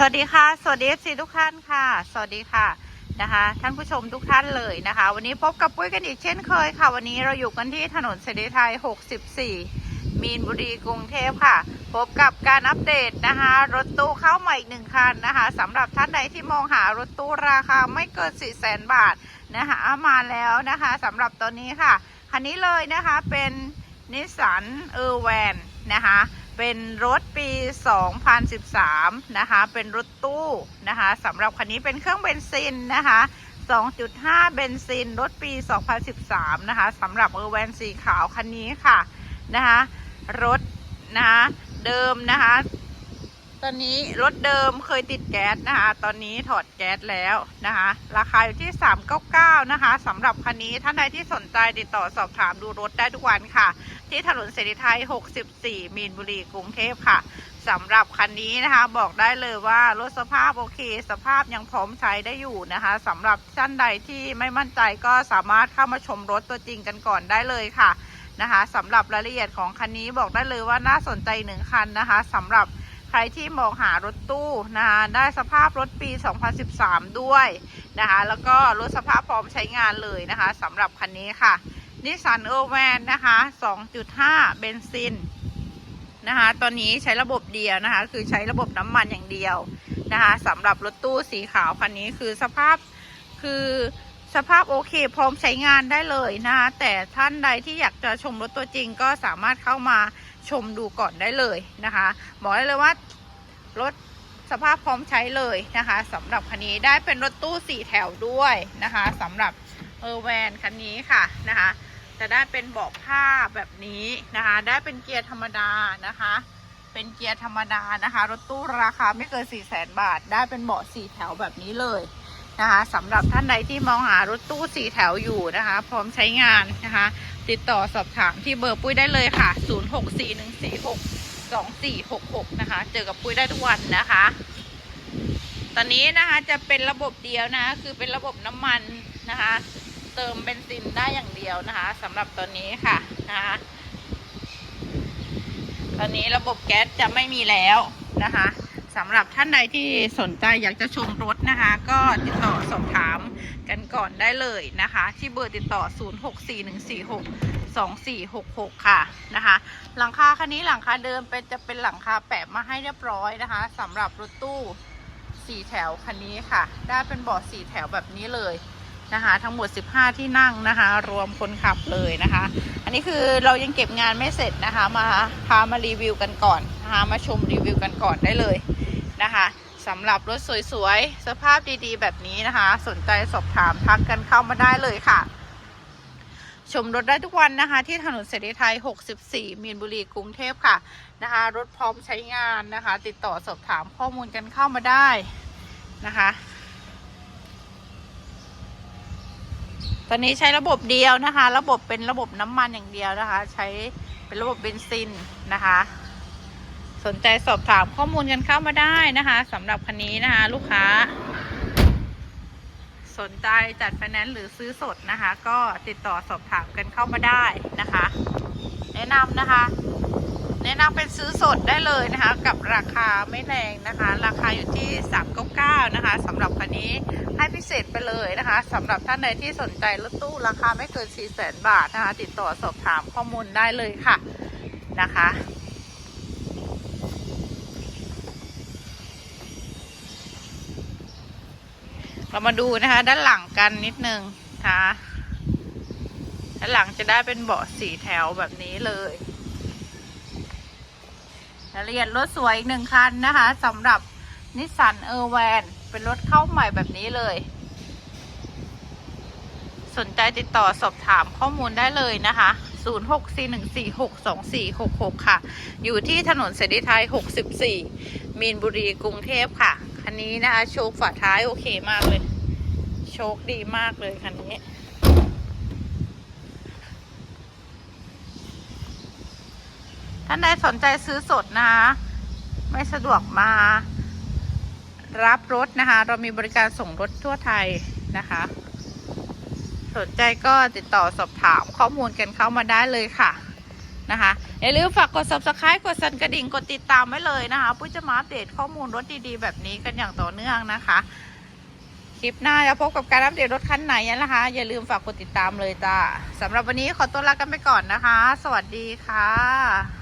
สวัสดีค่ะ สวัสดีเอฟซีทุกท่านค่ะ สวัสดีค่ะนะคะ ท่านผู้ชมทุกท่านเลยนะคะ วันนี้พบกับปุ้ยกันอีกเช่นเคยค่ะ วันนี้เราอยู่กันที่ถนนเสรีไทย 64 มีนบุรีกรุงเทพค่ะ พบกับการอัปเดตนะคะ รถตู้เข้าใหม่อีกหนึ่งคันนะคะสำหรับท่านใดที่มองหารถตู้ราคาไม่เกิน 4 0 0 0 0 0 บาทนะคะมาแล้วนะคะสำหรับตัวนี้ค่ะ คันนี้เลยนะคะเป็นนิสสันเออร์แวนนะคะ เป็นรถปี 2013 นะคะ เป็นรถตู้นะคะสำหรับคันนี้เป็นเครื่องเบนซินนะคะ 2.5 เบนซิน รถปี 2013 นะคะสำหรับเออร์แวนสีขาวคันนี้ค่ะนะคะ รถนะคะเดิมนะคะ ตอนนี้รถเดิมเคยติดแก๊สนะคะ ตอนนี้ถอดแก๊สแล้วนะคะ ราคาอยู่ที่ 399 นะคะสำหรับคันนี้ท่านใดที่สนใจติดต่อสอบถามดูรถได้ทุกวันค่ะ ที่ถนนเสรีไทย 64 มีนบุรีกรุงเทพค่ะสำหรับคันนี้นะคะ บอกได้เลยว่ารถสภาพโอเค สภาพยังพร้อมใช้ได้อยู่นะคะสำหรับท่านใดที่ไม่มั่นใจก็สามารถเข้ามาชมรถตัวจริงกันก่อนได้เลยค่ะนะคะสำหรับรายละเอียดของคันนี้บอกได้เลยว่าน่าสนใจหนึ่งคันนะคะสำหรับ ใครที่มองหารถตู้นะคะได้สภาพรถปี 2013 ด้วยนะคะแล้วก็รถสภาพพร้อมใช้งานเลยนะคะสำหรับคันนี้ค่ะนิสสันเออร์แวนนะคะ 2.5 เบนซินนะคะตอนนี้ใช้ระบบเดียวนะคะ คือใช้ระบบน้ำมันอย่างเดียวนะคะสำหรับรถตู้สีขาวคันนี้คือสภาพคือสภาพโอเคพร้อมใช้งานได้เลยนะคะแต่ท่านใดที่อยากจะชมรถตัวจริงก็สามารถเข้ามา ชมดูก่อนได้เลยนะคะ บอกได้เลยว่ารถสภาพพร้อมใช้เลยนะคะสำหรับคันนี้ได้เป็นรถตู้สี่แถวด้วยนะคะสำหรับเออแวนคันนี้ค่ะนะคะจะได้เป็นเบาะผ้าแบบนี้นะคะ ได้เป็นเกียร์ธรรมดานะคะ เป็นเกียร์ธรรมดานะคะ รถตู้ราคาไม่เกิน4 0 0 0 0 0บาท ได้เป็นเบาะสี่แถวแบบนี้เลยนะคะสำหรับท่านใดที่มองหารถตู้สี่แถวอยู่นะคะ พร้อมใช้งานนะคะ ติดต่อสอบถามที่เบอร์ปุ้ยได้เลยค่ะ 0641462466 นะคะ เจอกับปุ้ยได้ทุกวันนะคะ ตอนนี้นะคะจะเป็นระบบเดียวนะ คือเป็นระบบน้ำมันนะคะ เติมเบนซินได้อย่างเดียวนะคะสำหรับตัวนี้ค่ะนะคะตอนนี้ระบบแก๊สจะไม่มีแล้วนะคะ สำหรับท่านใดที่สนใจอยากจะชมรถนะคะ ก็ติดต่อสอบถามกันก่อนได้เลยนะคะ ที่เบอร์ติดต่อ 0641462466 ค่ะนะคะ หลังคาคันนี้หลังคาเดิมเป็นจะเป็นหลังคาแปะมาให้เรียบร้อยนะคะสำหรับรถตู้สี่แถวคันนี้ค่ะ ได้เป็นเบาะสี่แถวแบบนี้เลยนะคะ ทั้งหมด 15 ที่นั่งนะคะ รวมคนขับเลยนะคะ อันนี้คือเรายังเก็บงานไม่เสร็จนะคะ มาพามารีวิวกันก่อนนะคะมาชมรีวิวกันก่อนได้เลย นะคะสำหรับรถสวยๆ สภาพดีๆ แบบนี้นะคะ สนใจสอบถามทักกันเข้ามาได้เลยค่ะ ชมรถได้ทุกวันนะคะ ที่ถนนเสรีไทย 64 มีนบุรีกรุงเทพค่ะนะคะ รถพร้อมใช้งานนะคะ ติดต่อสอบถามข้อมูลกันเข้ามาได้นะคะ ตอนนี้ใช้ระบบเดียวนะคะ ระบบเป็นระบบน้ำมันอย่างเดียวนะคะ ใช้เป็นระบบเบนซินนะคะ สนใจสอบถามข้อมูลกันเข้ามาได้นะคะสำหรับคันนี้นะคะ ลูกค้า สนใจจัดไฟแนนซ์หรือซื้อสดนะคะ ก็ติดต่อสอบถามกันเข้ามาได้นะคะ แนะนำนะคะ แนะนำเป็นซื้อสดได้เลยนะคะ กับราคาไม่แรงนะคะ ราคาอยู่ที่399นะคะสำหรับคันนี้ให้พิเศษไปเลยนะคะสำหรับท่านใดที่สนใจรถตู้ราคาไม่เกิน4 0 0 0 0 0 บาทนะคะ ติดต่อสอบถามข้อมูลได้เลยค่ะนะคะ เรามาดูนะคะ ด้านหลังกันนิดนึงนะคะด้านหลังจะได้เป็นเบาะสีแถวแบบนี้เลยรายละเอียดรถสวยอีกหนึ่งคันนะคะสำหรับนิสสันเออร์แวนเป็นรถเข้าใหม่แบบนี้เลย สนใจติดต่อสอบถามข้อมูลได้เลยนะคะ 0641462466 ค่ะ อยู่ที่ถนนเสรีไทย 64 มีนบุรีกรุงเทพค่ะ คันนี้นะคะโชคฝาท้ายโอเคมากเลย โชคดีมากเลยคันนี้ ท่านใดสนใจซื้อสดนะคะไม่สะดวกมารับรถนะคะ เรามีบริการส่งรถทั่วไทยนะคะ สนใจก็ติดต่อสอบถามข้อมูลกันเข้ามาได้เลยค่ะ นะคะอย่าลืมฝากกด subscribe กดสั่นกระดิ่งกดติดตามไว้เลยนะคะปุ้ยจะมาอัปเดตข้อมูลรถดีๆ แบบนี้กันอย่างต่อเนื่องนะคะ คลิปหน้าจะพบกับการอัปเดตรถคันไหนนะคะ อย่าลืมฝากกดติดตามเลยจ้าสำหรับวันนี้ขอตัวลากันไปก่อนนะคะ สวัสดีค่ะ